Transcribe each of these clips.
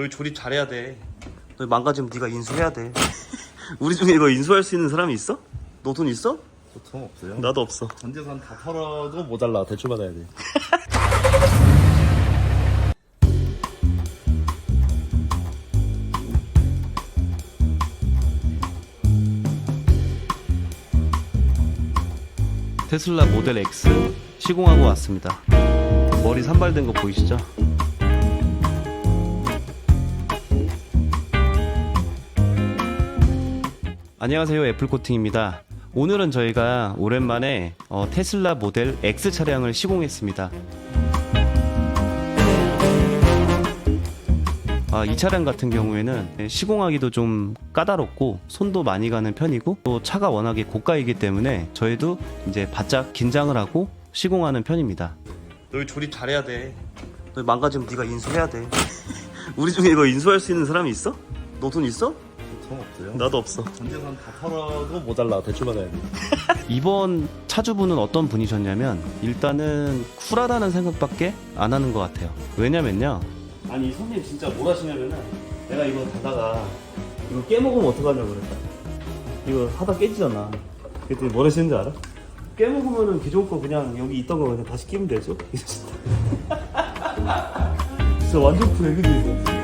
너 이거 조립 잘해야 돼. 너 이거 망가지면 네가 인수해야 돼. 우리 중에 이거 인수할 수 있는 사람이 있어? 너 돈 있어? 보통 없어요. 나도 없어. 전 재산 다 털어도 모자라. 대출 받아야 돼. 테슬라 모델 X 시공하고 왔습니다. 머리 산발된 거 보이시죠? 안녕하세요 애플코팅입니다. 오늘은 저희가 오랜만에 어, 테슬라 모델 X 차량을 시공했습니다. 아, 이 차량 같은 경우에는 시공하기도 좀 까다롭고 손도 많이 가는 편이고 또 차가 워낙에 고가이기 때문에 저희도 이제 바짝 긴장을 하고 시공하는 편입니다. 너 조립 잘해야 돼. 너 망가지면 네가 인수해야 돼. 우리 중에 이거 인수할 수 있는 사람이 있어? 너 돈 있어? 없어요. 나도 없어. 전재산 다 털어도 모자라. 대출 받아야 돼. 이번 차주분은 어떤 분이셨냐면 일단은 쿨하다는 생각밖에 안 하는 것 같아요. 왜냐면요. 아니 이 손님 진짜 뭘 하시냐면은 내가 이거 다다가 이거 깨먹으면 어떡하냐고 그랬다. 이거 하다 깨지잖아. 그랬더니 뭘 하시는지 알아? 깨먹으면은 기존 거 그냥 여기 있던 거 그냥 다시 끼면 되죠? 진짜 완전? 어,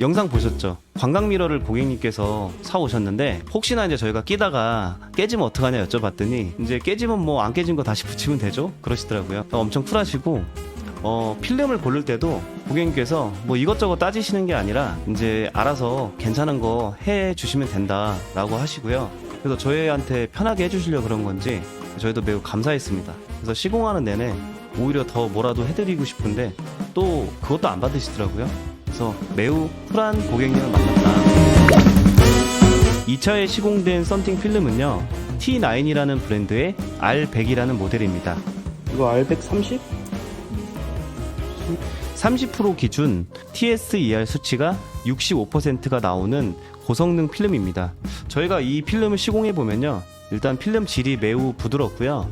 영상 보셨죠? 관광 미러를 고객님께서 사 오셨는데 혹시나 이제 저희가 끼다가 깨지면 어떡하냐 여쭤봤더니 이제 깨지면 뭐 안 깨진 거 다시 붙이면 되죠? 그러시더라고요. 엄청 쿨하시고 어, 필름을 고를 때도 고객님께서 뭐 이것저것 따지시는 게 아니라 이제 알아서 괜찮은 거 해 주시면 된다라고 하시고요. 그래서 저희한테 편하게 해주시려 그런 건지 저희도 매우 감사했습니다. 그래서 시공하는 내내 오히려 더 뭐라도 해드리고 싶은데 또 그것도 안 받으시더라고요. 그래서 매우 쿨한 고객님을 만났다. 2차에 시공된 썬팅 필름은요, T9이라는 브랜드의 R100이라는 모델입니다. 이거 R100 30? 30% 기준 TSER 수치가 65%가 나오는 고성능 필름입니다. 저희가 이 필름을 시공해 보면요. 일단 필름 질이 매우 부드럽고요.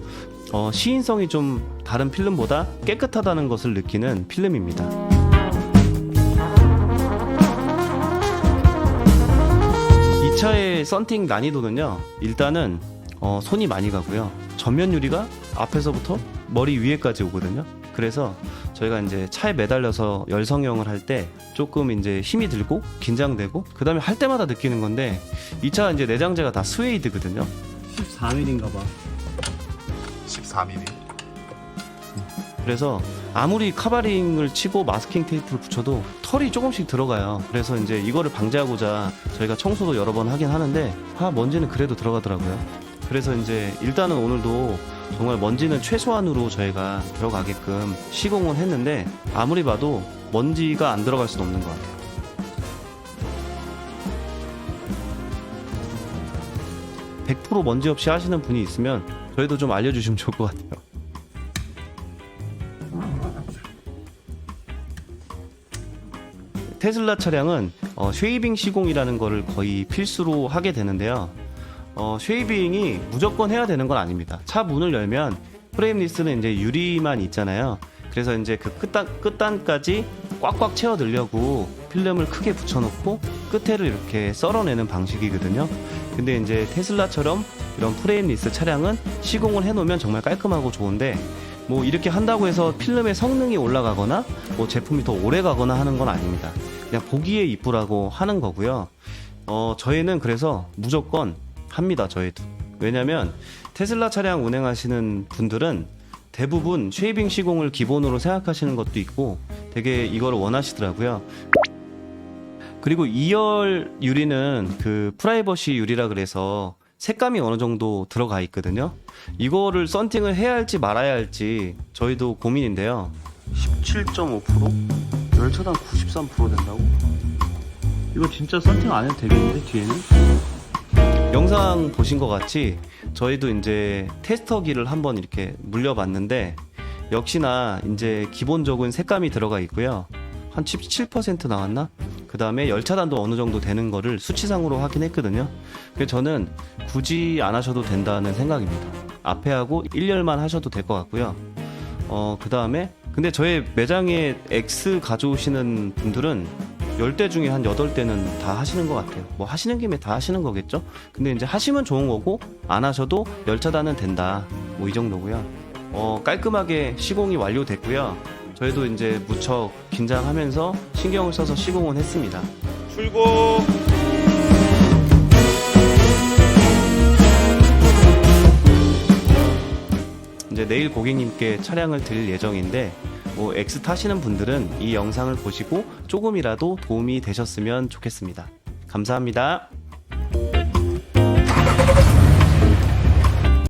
어, 시인성이 좀 다른 필름보다 깨끗하다는 것을 느끼는 필름입니다. 이 차의 썬팅 난이도는요. 일단은 어, 손이 많이 가고요. 전면 유리가 앞에서부터 머리 위에까지 오거든요. 그래서 저희가 이제 차에 매달려서 열성형을 할 때 조금 이제 힘이 들고 긴장되고 그다음에 할 때마다 느끼는 건데 이 차 이제 내장재가 다 스웨이드거든요. 14mm인가 봐. 14mm. 그래서 아무리 카바링을 치고 마스킹 테이프를 붙여도 털이 조금씩 들어가요. 그래서 이제 이거를 방지하고자 저희가 청소도 여러 번 하긴 하는데 아 먼지는 그래도 들어가더라고요. 그래서 이제 일단은 오늘도 정말 먼지는 최소한으로 저희가 들어가게끔 시공을 했는데 아무리 봐도 먼지가 안 들어갈 수는 없는 것 같아요. (100% 먼지 없이 하시는 분이 있으면 저희도 좀 알려주시면 좋을 것 같아요. 테슬라 차량은 어, 쉐이빙 시공이라는 거를 거의 필수로 하게 되는데요. 어, 쉐이빙이 무조건 해야 되는 건 아닙니다. 차 문을 열면 프레임 리스는 이제 유리만 있잖아요. 그래서 이제 그 끝단, 끝단까지 꽉꽉 채워 넣으려고 필름을 크게 붙여놓고 끝에를 이렇게 썰어내는 방식이거든요. 근데 이제 테슬라처럼 이런 프레임 리스 차량은 시공을 해놓으면 정말 깔끔하고 좋은데 뭐 이렇게 한다고 해서 필름의 성능이 올라가거나 뭐 제품이 더 오래 가거나 하는 건 아닙니다. 그냥 보기에 이쁘라고 하는 거고요. 어, 저희는 그래서 무조건 합니다. 저희도. 왜냐면 테슬라 차량 운행하시는 분들은 대부분 쉐이빙 시공을 기본으로 생각하시는 것도 있고 되게 이걸 원하시더라고요. 그리고 2열 유리는 그 프라이버시 유리라 그래서 색감이 어느 정도 들어가 있거든요. 이거를 썬팅을 해야 할지 말아야 할지 저희도 고민인데요. 17.5%? 열차당 93% 된다고? 이거 진짜 썬팅 안 해도 되겠는데 뒤에는? 영상 보신 것 같이 저희도 이제 테스터기를 한번 이렇게 물려봤는데 역시나 이제 기본적인 색감이 들어가 있고요. 한 17% 나왔나? 그 다음에 열차단도 어느 정도 되는 거를 수치상으로 확인했거든요. 그래서 저는 굳이 안 하셔도 된다는 생각입니다. 앞에 하고 1열만 하셔도 될 것 같고요. 어, 그 다음에 근데 저희 매장에 X 가져오시는 분들은 10대 중에 한 8대는 다 하시는 것 같아요. 뭐 하시는 김에 다 하시는 거겠죠? 근데 이제 하시면 좋은 거고, 안 하셔도 열차단은 된다. 뭐 이 정도고요. 어, 깔끔하게 시공이 완료됐고요. 저희도 이제 무척 긴장하면서 신경을 써서 시공은 했습니다. 출고 이제 내일 고객님께 차량을 드릴 예정인데 뭐 X 타시는 분들은 이 영상을 보시고 조금이라도 도움이 되셨으면 좋겠습니다. 감사합니다.